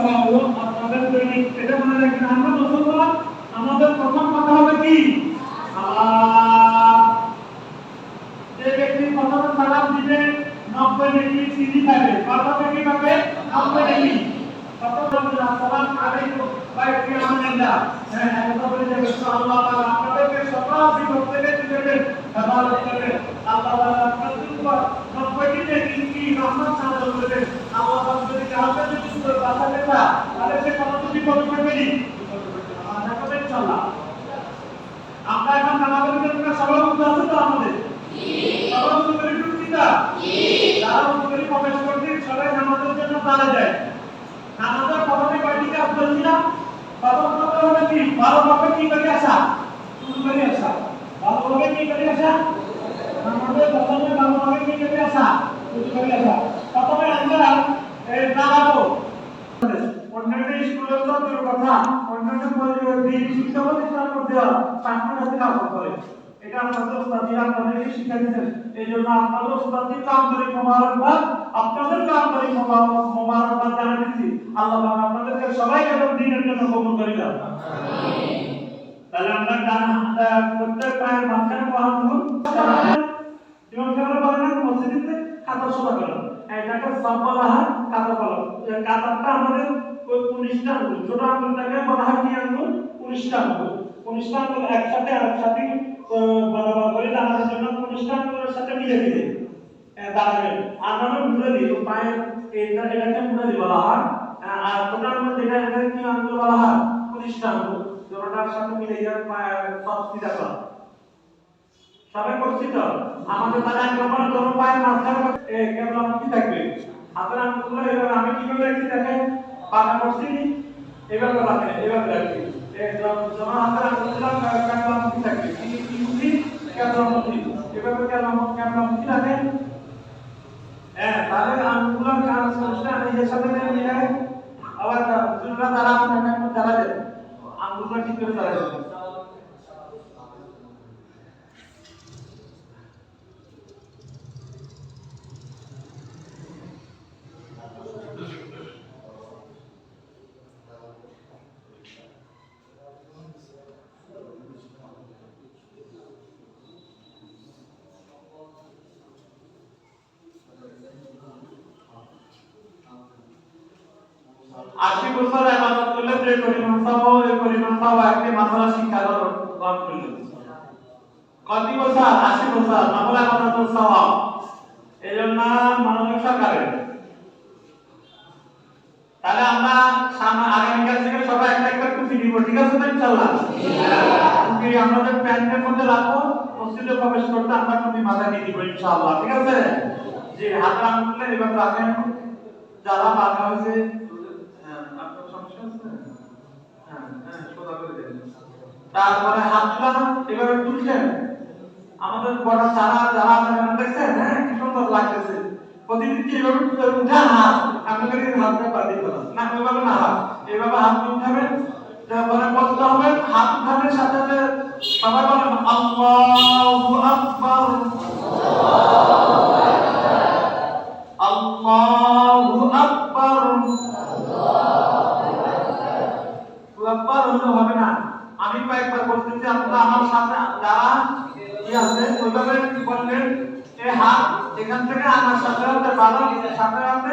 কথা হলো, আপনাদের দৈনিক এটা মনে রাখবেন, আমরা মুসলমান, আমাদের প্রথম কথা হবে কি? সালাম। যে ব্যক্তি প্রথমে সালাম দিবে, নব্বই ডিগ্রি সিধি পাবে কত ডিগ্রি পাবে নব্বই ডিগ্রি আসসালাম আলাইকুম হ্যাঁ যাবে। আল্লাহ আপনাদেরকে সকাল থেকে দিবেন আল্লাহ আপনাদের উপর নব্বই ডিগ্রি কি রহমত নাযিল করবেন আল্লাহ তাআলা যদি কাউকে যদি সুন্দর কথা দেতা তাহলে সে কত বিপদ করবে নি। আমরা এখন নামাজের জন্য সবাই উঠতে আছে তো আমাদের? সবাই উঠতে করে ঢুকছি তা যারা প্রবেশ করছে সবাই নামাজের জন্য তারা যায়। নামাজের প্রথমে কয়টি কাজ বলছিলাম? প্রথম কথা হলো কি? ভালোভাবে কি করে আসা? শুরু করে আসা। ভালোভাবে কি করে আসা? নামাজের প্রথমে ভালোভাবে কি করে আসা? শুরু করে আসা। প্রথমে আমরা দাঁড়াবো। অন্যান্য স্কুলের তো দূর কথা, অন্যান্য পরিবেশ শিক্ষা প্রতিষ্ঠান করতে হাতে কাজ করে। এটা আমাদের উস্তাদিরা আপনাদেরকে শিক্ষা দিচ্ছেন এই জন্য আপনাদের উস্তাদিকে আন্তরিক মোবারকবাদ আপনাদেরকে আন্তরিক মোবারক- মোবারকবাদ জানাচ্ছি আল্লাহ আপনাদেরকে সবাইকে এবং দিনের জন্য কবুল করে দাও তাহলে আমরা ডান প্রত্যেক পায়ের মাঝখানে এটাকে সব্বালাহা কাতা বলো কাতারটা আমাদের উনিশটা আঙ্গুল, ছোট আঙ্গুলটাকে বলা হয় কি আঙ্গুল? উনিশটা আঙ্গুল। উনিশটা আঙ্গুল একসাথে একসাথে বরাবর করে দাঁড়ানোর জন্য উনিশটা আঙ্গুলের সাথে মিলে দিলে দাঁড়াবেন মানে ঘুরে দিই পায়ের এটা এটাকে ঘুরে দিই বলা হয়। আর ছোট আঙ্গুল যেটা এটা কি আঙ্গুল বলা হয়? উনিশটা আঙ্গুল। দুটোটার সাথে মিলে গিয়ে পায়ের সব সিধা করা সবাই করছি তো? আমাদের তাহলে এক নম্বরে ধরো পায়ের মাঝখানে হাতের আঙ্গুলগুলো এভাবে আমি কি করে রাখছি দেখেন পাকা করছি এভাবে রাখেন এভাবে রাখছি কেবল কি মুঠি রাখেন হ্যাঁ তাহলে আঙ্গুলগুলো কান সমস্যা সাথে মিলে আবার তারা আপনার চালা যাবে ঠিক করে চালা আশি বছর এবাদত করলে বছর, আশি বছর এই তাহলে আমরা সামনে থেকে একটা একটা দিব, ঠিক আছে তো প্যান্টের মধ্যে রাখব, মসজিদে প্রবেশ করতে আমরা টুপি মাথায় নিয়ে দিব ঠিক আছে? যে হাত আঙ্গুলে এবার রাখেন। যারা বাধা হয়েছে হ্যাঁ, আপনার সমস্যা আছে? হ্যাঁ, হ্যাঁ, সোজা করে দেন। তারপরে হাত তুলানো এভাবে তুলছেন আমাদের বড় সারা যারা আপনারা দেখছেন হ্যাঁ? কি সুন্দর লাগতেছে। প্রতিদিন কি এভাবে না হাত। আপনাদের হাতটা করা না। এভাবে না, হাত। এভাবে হাত উঠাবেন, তারপরে বলতে হবে, হাত উঠানোর সাথে সাথে সবাই বলেন আল্লাহু আকবার আল্লাহু আকবার আকবার হলে হবে না আমি কয়েকবার বলতেছি আপনারা আমার সাথে যারা কি আছে ওইভাবে কি বলবেন এই হাত এখান থেকে আমার সাথে হাতে বাঁধা সাথে হাতে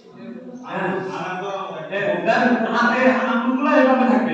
আনন্দ আনন্দ আমরা আনন্দগুলো এভাবে থাকবে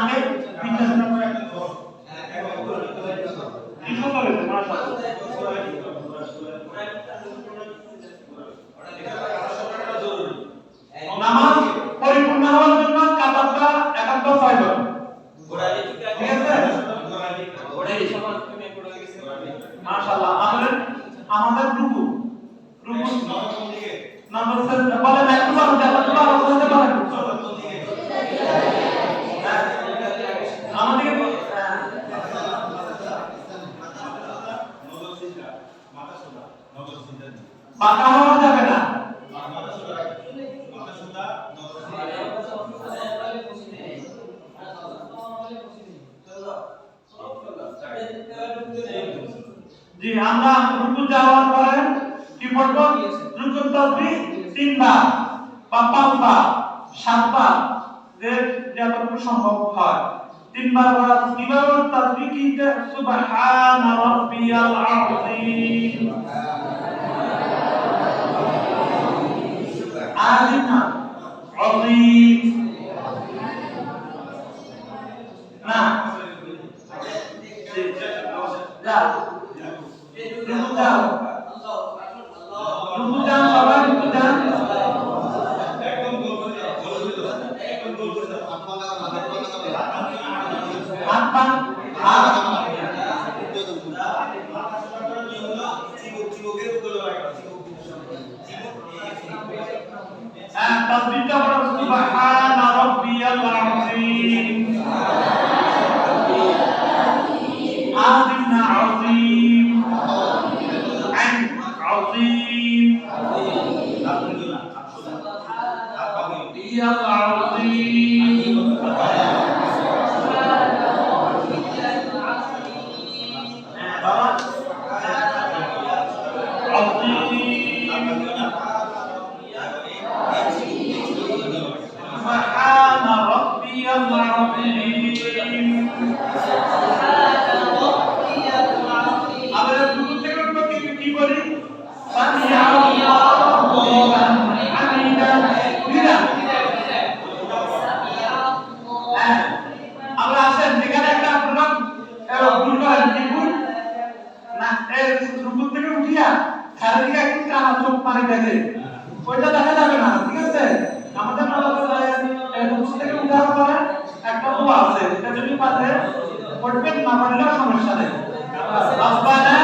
পাকা হওয়া যাবে না। জি, আমরা রুকু যাওয়ার পরে কি পড়ব রুকু তাসবিহ তিনবার বা পাঁচবার, সাতবার যতটুকু সম্ভব হয়। তিনবার পড়া কীভাবে? তাসবিহ কি সুবহান রাব্বিয়াল আযীম। عالم عظيم. نعم لا. له دعوه তার দ্বিতীয় রুকুর উঠিয়া খালি একটি কানা চোখ পানি দেখে। ওইটা দেখা যাবে না, ঠিক আছে? আমাদের নামাজের থেকে উঠার পরে একটা দোয়া আছে, এটা যদি পারে পড়বেন না পড়লেও সমস্যা নেই। রাস্তা না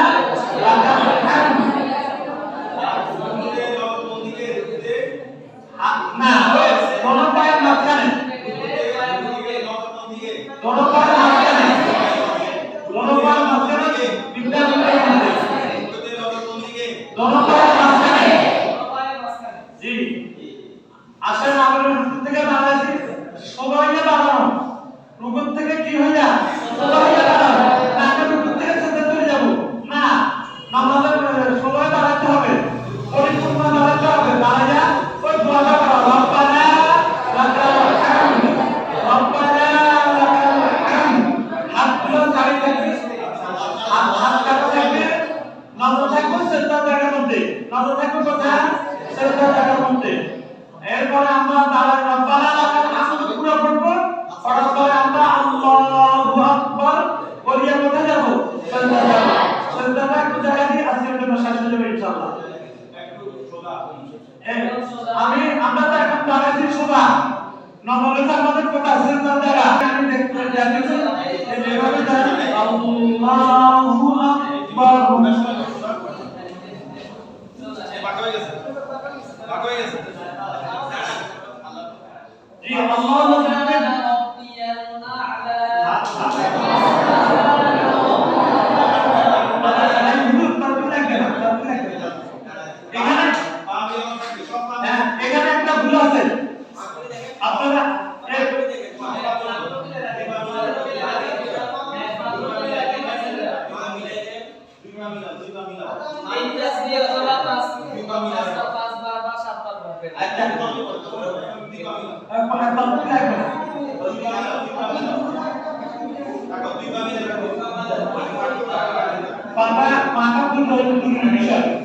너랑 সেজদা জায়গার মধ্যে। নজর রাখো কোথায় আমি, আমরা তো এখন দাঁড়াইছি সোজা নবলেতে আমাদের কোটা সেজদা জায়গা আমি দেখতে যাচ্ছি এভাবে দাঁড়াই আল্লাহু আকবার। হয়ে গেছে। ভাগ হয়ে গেছে। জি আল্লাহ বাবা মাথা তুলে বিষয়।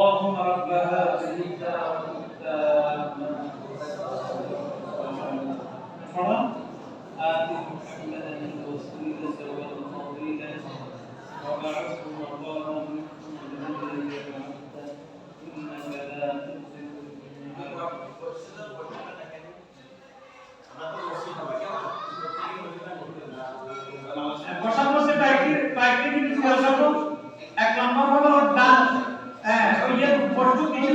اللهم رب هذه الدعوة التامة. آت محمدا الوسيلة والفضيلة وبعثه اللهم بالهدي وعبده إنك لا تخزي الميعاد.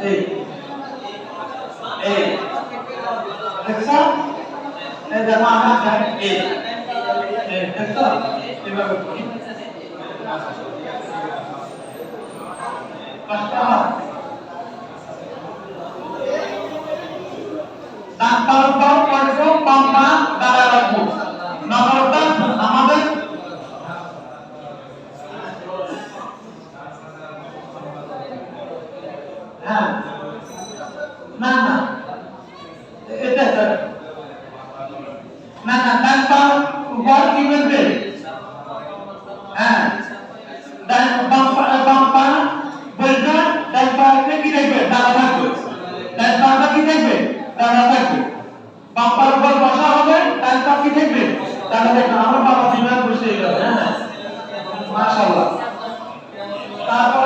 এই এই দেখছ এই দেখো আমরা এই দেখছ এভাবে হ্যাঁ না না এটা স্যার না না ডান পাও উপর কি করবে হ্যাঁ ডান বাম পা বাম পা বলবে ডান পা কি দেখবে দাঁড়া থাকবে ডান পা কি দেখবে দাঁড়া থাকবে বাম পার উপর বসা হবে ডান পা কি দেখবে দাঁড়া দেখবে আমার বাবা বিমান বসে গেল হ্যাঁ মাশাআল্লাহ তারপর